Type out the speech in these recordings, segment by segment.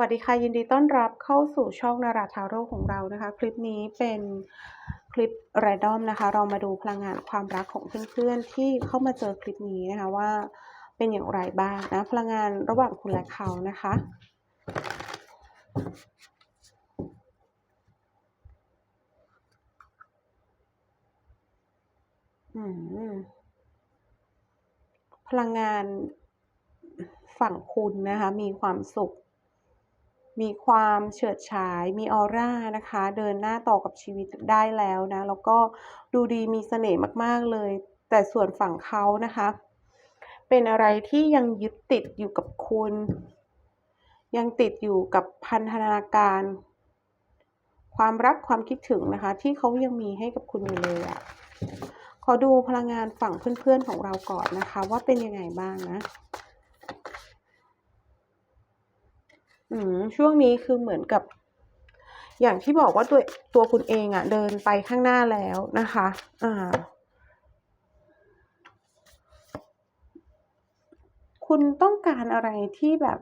วัสดีค่ะ ยินดีต้อนรับเข้าสู่ช่องนาราทาโร่ของเรานะคะ คลิปนี้เป็นคลิปแรดอมนะคะ เรามาดูพลังงานความรักของเพื่อนๆ ที่เข้ามาเจอคลิปนี้นะคะว่าเป็นอย่างไรบ้างนะพลังงานระหว่างคุณและเขานะคะอืมพลังงานฝั่งคุณนะคะ มีความสุข มีความเฉิดฉาย มีออร่านะคะ เดินหน้าต่อกับชีวิตได้แล้วนะ แล้วก็ดูดีมีเสน่ห์มากๆเลย แต่ส่วนฝั่งเขานะคะ เป็นอะไรที่ยังยึดติดอยู่กับคุณ ยังติดอยู่กับพันธนาการ ความรักความคิดถึงนะคะ ที่เขายังมีให้กับคุณอยู่เลยอะขอดูพลังงานฝั่งเพื่อนๆของเราก่อนนะคะ ว่าเป็นยังไงบ้างนะ อืมช่วงนี้คือเหมือนกับ อย่างที่บอกว่าตัวตัวคุณเองอะเดินไปข้างหน้าแล้วนะคะ อ่า คุณต้องการอะไรที่แบบ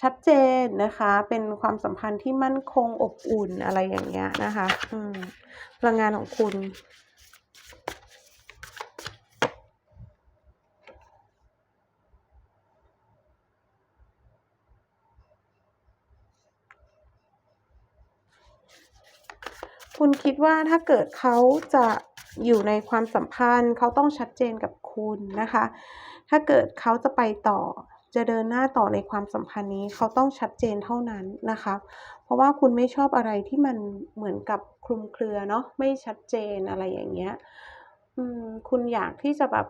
ชัดเจนนะคะ เป็นความสัมพันธ์ที่มั่นคงอบอุ่นอะไรอย่างเงี้ยนะคะ พลังงานของคุณ คุณคิดว่าถ้าเกิดเขาจะอยู่ในความสัมพันธ์ เขาต้องชัดเจนกับคุณนะคะ ถ้าเกิดเขาจะไปต่อ จะเดินหน้าต่อในความสัมพันธ์นี้ เขาต้องชัดเจนเท่านั้นนะคะ เพราะว่าคุณไม่ชอบอะไรที่มันเหมือนกับคลุมเครือเนาะไม่ชัดเจนอะไรอย่างเงี้ยคุณอยากที่จะแบบ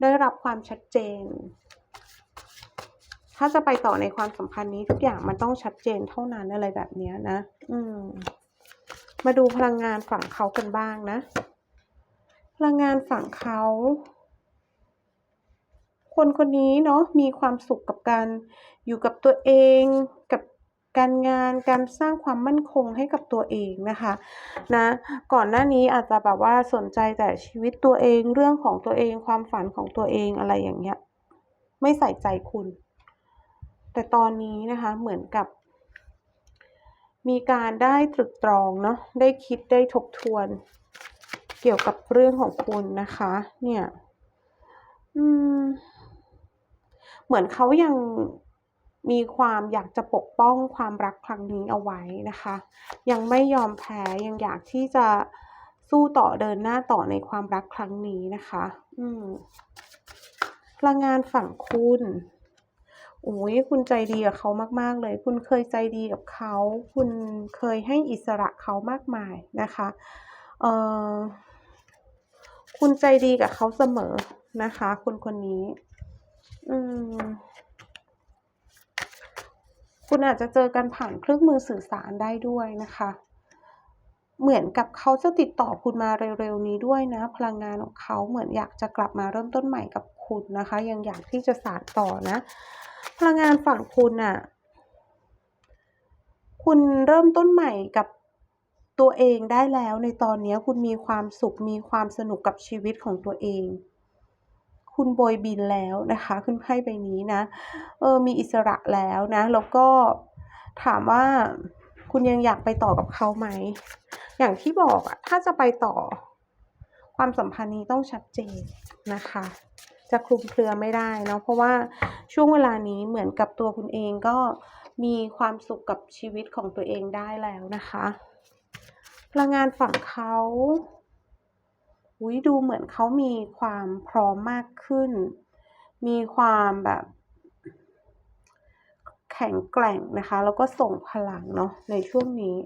ได้รับความชัดเจน ถ้าจะไปต่อในความสัมพันธ์นี้ทุกอย่างมันต้องชัดเจนเท่านั้นอะไรแบบนี้นะ อืม มาดูพลังงานฝั่งเขากันบ้างนะ พลังงานฝั่งเขาคนคนนี้เนาะมีความสุขกับการอยู่กับตัวเองกับการงานการสร้างความมั่นคงให้กับตัวเองนะคะนะก่อนหน้านี้อาจจะแบบว่าสนใจแต่ชีวิตตัวเองเรื่องของตัวเองความฝันของตัวเองอะไรอย่างเงี้ย ไม่ใส่ใจคุณ แต่ตอนนี้นะคะเหมือนกับ มีการได้ตรึกตรองเนาะได้คิดได้ทบทวน เกี่ยวกับเรื่องของคุณนะคะ เนี่ยอืมเหมือนเขายังมีความอยากจะปกป้องความรักครั้งนี้เอาไว้นะคะ ยังไม่ยอมแพ้ยังอยากที่จะสู้ต่อเดินหน้าต่อในความรักครั้งนี้นะคะ อืมพลังงานฝั่งคุณ โอ้ยคุณใจดีกับเขามาก ๆ เลย คุณเคยใจดีกับเขา คุณเคยให้อิสระเขามากมายนะคะเอ่อคุณใจดีกับเขาเสมอนะคะคนคนนี้ อืมคุณอาจจะเจอกันผ่านเครื่องมือสื่อสารได้ด้วยนะคะ เหมือนกับเขาจะติดต่อคุณมาเร็วๆนี้ด้วยนะ พลังงานของเขาเหมือนอยากจะกลับมาเริ่มต้นใหม่กับ คุณนะคะ ยังอยากที่จะสานต่อนะ พลังงานฝั่งคุณน่ะ คุณเริ่มต้นใหม่กับตัวเองได้แล้วในตอนนี้คุณมีความสุขมีความสนุกกับชีวิตของตัวเอง คุณโบยบินแล้วนะคะขึ้นไพ่ใบนี้นะ เออมีอิสระแล้วนะ แล้วก็ถามว่าคุณยังอยากไปต่อกับเขาไหม อย่างที่บอกอะถ้าจะไปต่อความสัมพันธ์นี้ต้องชัดเจนนะคะ จะคลุมเครือไม่ได้เนาะเพราะว่าช่วงเวลานี้เหมือนกับตัวคุณเองก็มีความสุขกับชีวิตของตัวเองได้แล้วนะคะ พลังงานฝั่งเขาอุ๊ยดูเหมือนเขามีความพร้อมมากขึ้น มีความแบบ แข็งแกร่งนะคะ แล้วก็ส่งพลังเนาะในช่วงนี้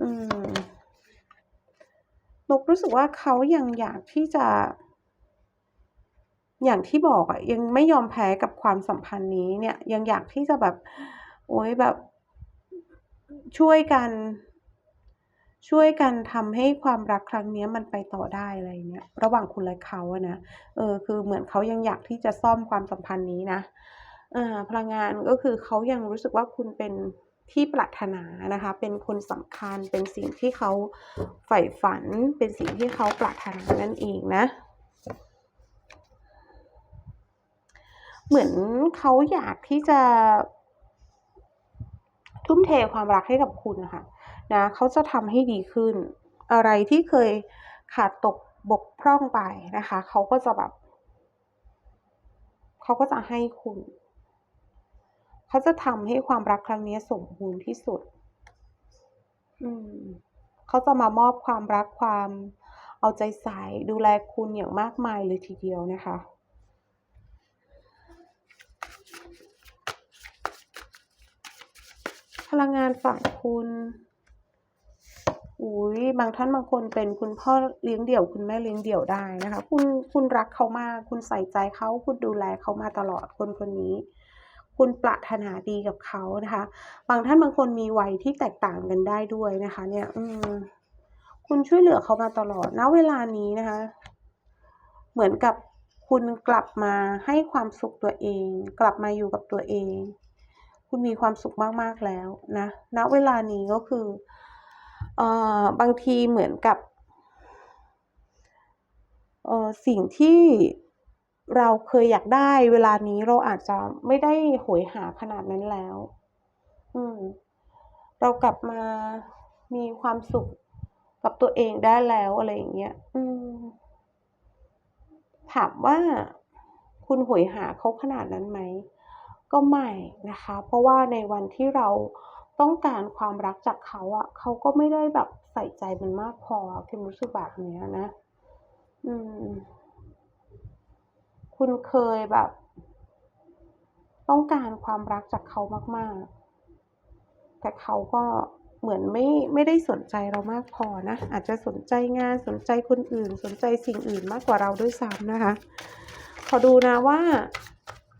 อืมนกรู้สึกว่าเขายังอยากที่จะ อย่างที่บอกอะยังไม่ยอมแพ้กับความสัมพันธ์นี้เนี่ย ยังอยากที่จะแบบ โอ๊ยแบบช่วยกัน ช่วยกันทำให้ความรักครั้งนี้มันไปต่อได้อะไรเงี้ยระหว่างคุณและเขาอะนะเออ คือเหมือนเขายังอยากที่จะซ่อมความสัมพันธ์นี้นะเออพลังงานก็คือเขายังรู้สึกว่าคุณเป็นที่ปรารถนานะคะ เป็นคนสำคัญเป็นสิ่งที่เขาใฝ่ฝัน เป็นสิ่งที่เขาปรารถนานั่นเองนะ เหมือนเขาอยากที่จะ ทุ่มเทความรักให้กับคุณนะคะนะเขาจะทำให้ดีขึ้น อะไรที่เคยขาดตกบกพร่องไปนะคะ เขาก็จะแบบ เขาก็จะให้คุณ เขาจะทำให้ความรักครั้งนี้สมบูรณ์ที่สุด อืม เขาจะมามอบความรักความเอาใจใส่ดูแลคุณอย่างมากมายเลยทีเดียวนะคะ พลังงานฝั่งคุณ อุ้ยบางท่านบางคนเป็นคุณพ่อเลี้ยงเดี่ยว คุณแม่เลี้ยงเดี่ยวได้นะคะ คุณคุณรักเขามาก คุณใส่ใจเขาคุณดูแลเขามาตลอดคนคนนี้ คุณปรารถนาดีกับเขานะคะ บางท่านบางคนมีวัยที่แตกต่างกันได้ด้วยนะคะ เนี่ย อืมคุณช่วยเหลือเขามาตลอดณเวลานี้นะคะ เหมือนกับคุณกลับมาให้ความสุขตัวเอง กลับมาอยู่กับตัวเอง คุณมีความสุขมากๆแล้วนะณเวลานี้ก็คือเอ่อบางทีเหมือนกับเอ่อสิ่งที่เราเคยอยากได้ เวลานี้เราอาจจะไม่ได้โหยหาขนาดนั้นแล้ว อืม เรากลับมามีความสุขกับตัวเองได้แล้วอะไรอย่างเงี้ย อืม ถามว่าคุณโหยหาเขาขนาดนั้นไหม ก็ไม่นะคะ เพราะว่าในวันที่เราต้องการความรักจากเขาอะเขาก็ไม่ได้แบบใส่ใจมันมากพอคิมรู้สึกแบบนี้นะ อืม คุณเคยแบบ ต้องการความรักจากเขามาก ๆ แต่เขาก็เหมือนไม่ไม่ได้สนใจเรามากพอนะ อาจจะสนใจงานสนใจคนอื่น สนใจสิ่งอื่นมากกว่าเราด้วยซ้ำนะคะ ขอดูนะว่า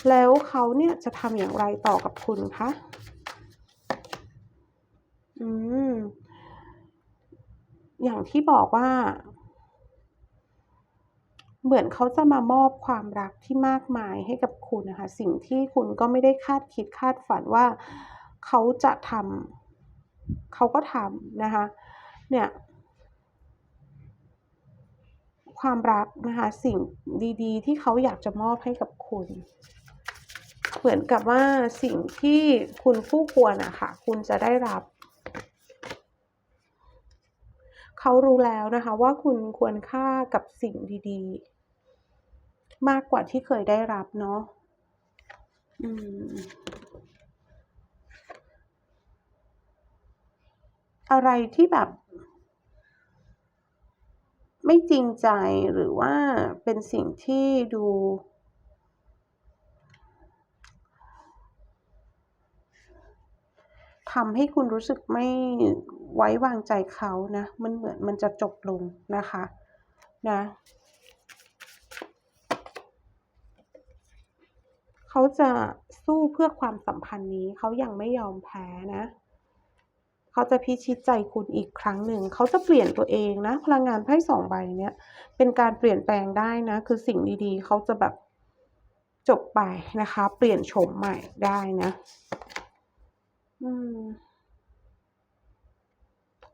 แล้วเขาเนี่ยจะทำอย่างไรต่อกับคุณคะ?อืม อย่างที่บอกว่า เหมือนเขาจะมามอบความรักที่มากมายให้กับคุณนะคะ สิ่งที่คุณก็ไม่ได้คาดคิดคาดฝันว่าเขาจะทำเขาก็ทำนะคะ เนี่ยความรักนะคะสิ่งดี ๆ ที่เขาอยากจะมอบให้กับคุณ เหมือนกับว่าสิ่งที่คุณคู่ควรอะค่ะคุณจะได้รับ เขารู้แล้วนะคะว่าคุณควรค่ากับสิ่งดีๆ มากกว่าที่เคยได้รับเนาะอืมอะไรที่แบบ ไม่จริงใจหรือว่าเป็นสิ่งที่ดู ทำให้คุณรู้สึกไม่ไว้วางใจเขานะ มันเหมือนมันจะจบลงนะคะนะเขาจะสู้เพื่อความสัมพันธ์นี้เขายังไม่ยอมแพ้นะเขาจะพิชิตใจคุณอีกครั้งหนึ่ง เขาจะเปลี่ยนตัวเองนะ พลังงานไพ่2ใบเนี้ยเป็นการเปลี่ยนแปลงได้นะ คือสิ่งดีๆ เขาจะแบบจบไปนะคะ เปลี่ยนโฉมใหม่ได้นะ อืม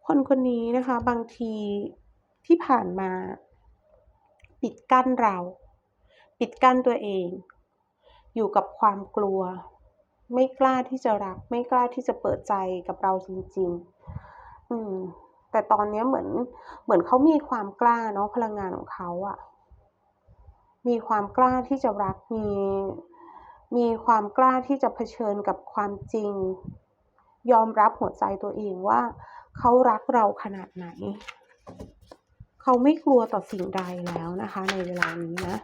คนคนนี้นะคะ บางทีที่ผ่านมา ปิดกั้นเรา ปิดกั้นตัวเอง อยู่กับความกลัว ไม่กล้าที่จะรัก ไม่กล้าที่จะเปิดใจกับเราจริง ๆ อืม แต่ตอนนี้เหมือน เหมือนเขามีความกล้าเนาะพลังงานของเขาอะมีความกล้าที่จะรักมีมีความกล้าที่จะเผชิญกับความจริง ยอมรับหัวใจตัวเองว่า เขารักเราขนาดไหน เขาไม่กลัวต่อสิ่งใดแล้วนะคะ ในเวลานี้นะ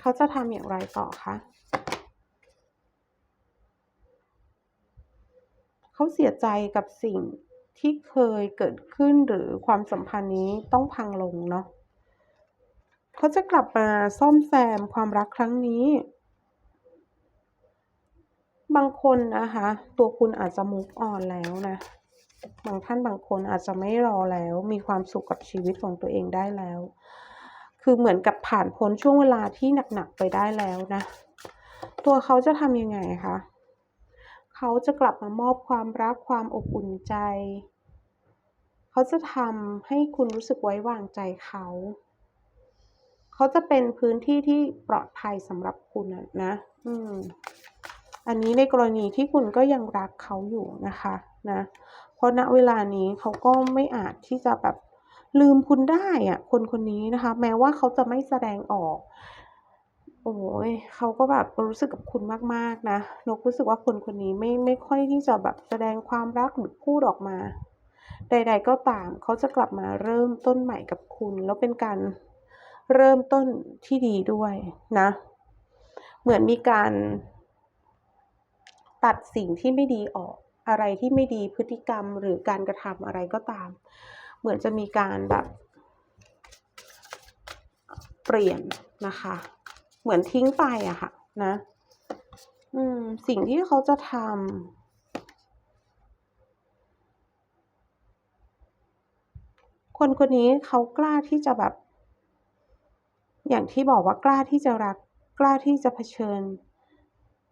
เขาจะทำอย่างไรต่อคะ?เขาเสียใจกับสิ่งที่เคยเกิดขึ้นหรือความสัมพันธ์นี้ต้องพังลงเนาะเขาจะกลับมาซ่อมแซมความรักครั้งนี้ บางคนนะคะ ตัวคุณอาจจะ move on แล้วนะ บางท่านบางคนอาจจะไม่รอแล้ว มีความสุขกับชีวิตของตัวเองได้แล้ว คือเหมือนกับผ่านพ้นช่วงเวลาที่หนักๆไปได้แล้วนะ ตัวเขาจะทำยังไงคะ?เขาจะกลับมามอบความรักความอบอุ่นใจ เขาจะทำให้คุณรู้สึกไว้วางใจเขา เขาจะเป็นพื้นที่ที่ปลอดภัยสำหรับคุณอะนะ อืม อันนี้ในกรณีที่คุณก็ยังรักเขาอยู่นะคะนะเพราะณเวลานี้เขาก็ไม่อาจที่จะแบบลืมคุณได้อะคนคนนี้นะคะ แม้ว่าเขาจะไม่แสดงออก โอ้ยเขาก็แบบรู้สึกกับคุณมากๆนะนกรู้สึกว่าคนคนนี้ไม่ไม่ค่อยที่จะแบบแสดงความรักหรือพูดออกมา ใด ๆ ก็ตามเขาจะกลับมาเริ่มต้นใหม่กับคุณ แล้วเป็นการเริ่มต้นที่ดีด้วยนะ เหมือนมีการ ตัดสิ่งที่ไม่ดีออก อะไรที่ไม่ดีพฤติกรรมหรือการกระทำอะไรก็ตาม เหมือนจะมีการแบบ เปลี่ยนนะคะ เหมือนทิ้งไปอะค่ะ นะอืมสิ่งที่เขาจะทำคนคนนี้เขากล้าที่จะแบบ อย่างที่บอกว่ากล้าที่จะรัก กล้าที่จะเผชิญ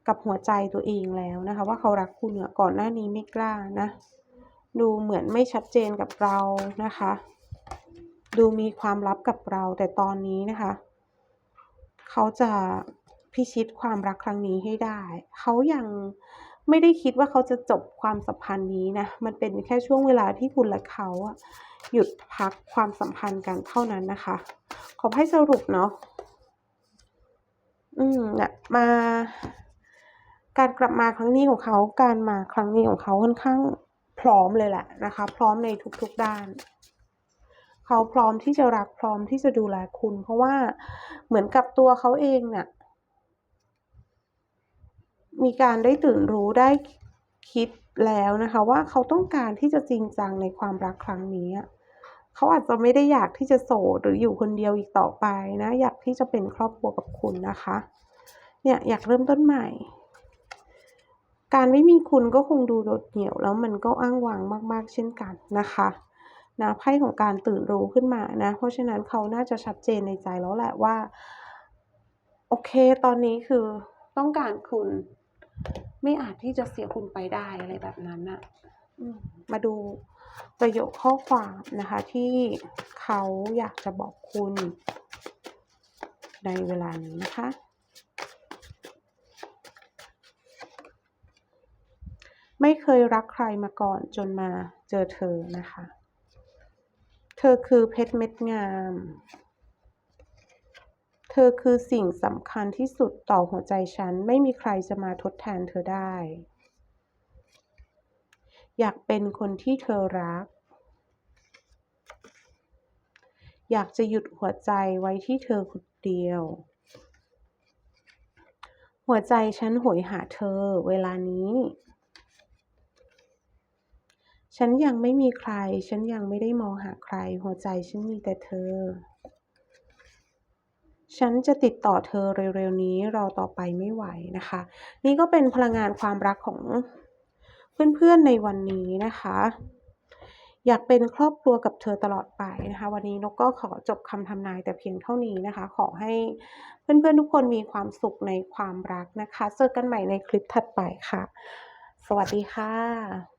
กับหัวใจตัวเองแล้วนะคะ ว่าเขารักคุณเนี่ยก่อนหน้านี้ไม่กล้านะ ดูเหมือนไม่ชัดเจนกับเรานะคะ ดูมีความลับกับเราแต่ตอนนี้นะคะ เขาจะพิชิตความรักครั้งนี้ให้ได้ เขายังไม่ได้คิดว่าเขาจะจบความสัมพันธ์นี้นะ มันเป็นแค่ช่วงเวลาที่คุณและเขาหยุดพักความสัมพันธ์กันเท่านั้นนะคะ ขอให้สรุปเนาะ อืมเนี่ยมา การกลับมาครั้งนี้ของเขา การมาครั้งนี้ของเขาค่อนข้างพร้อมเลยแหละนะคะ พร้อมในทุกๆด้าน เขาพร้อมที่จะรักพร้อมที่จะดูแลคุณ เพราะว่าเหมือนกับตัวเขาเองเนี่ยมีการได้ตื่นรู้ได้คิดแล้วนะคะว่าเขาต้องการที่จะจริงจังในความรักครั้งนี้ เขาอาจจะไม่ได้อยากที่จะโสดหรืออยู่คนเดียวอีกต่อไปนะ อยากที่จะเป็นครอบครัวกับคุณนะคะ เนี่ยอยากเริ่มต้นใหม่ การไม่มีคุณก็คงดูโดดเดี่ยว แล้วมันก็อ้างว้างมาก ๆ เช่นกันนะคะนะไพ่ของการตื่นรู้ขึ้นมานะ เพราะฉะนั้นเขาน่าจะชัดเจนในใจแล้วแหละว่า โอเค ตอนนี้คือต้องการคุณ ไม่อาจที่จะเสียคุณไปได้อะไรแบบนั้นน่ะมมาดูประโยคข้อความนะคะ ที่เขาอยากจะบอกคุณในเวลานี้นะคะ ไม่เคยรักใครมาก่อนจนมาเจอเธอนะคะ เธอคือเพชรเม็ดงาม เธอคือสิ่งสำคัญที่สุดต่อหัวใจฉัน ไม่มีใครจะมาทดแทนเธอได้ อยากเป็นคนที่เธอรัก อยากจะหยุดหัวใจไว้ที่เธอคนเดียว หัวใจฉันโหยหาเธอเวลานี้ ฉันยังไม่มีใคร ฉันยังไม่ได้มองหาใคร หัวใจฉันมีแต่เธอ ฉันจะติดต่อเธอเร็วๆนี้ รอต่อไปไม่ไหวนะคะ นี่ก็เป็นพลังงานความรักของเพื่อนๆในวันนี้นะคะ อยากเป็นครอบครัวกับเธอตลอดไปนะคะ วันนี้นกก็ขอจบคำทำนายแต่เพียงเท่านี้นะคะ ขอให้เพื่อนๆทุกคนมีความสุขในความรักนะคะ เจอกันใหม่ในคลิปถัดไปค่ะ สวัสดีค่ะ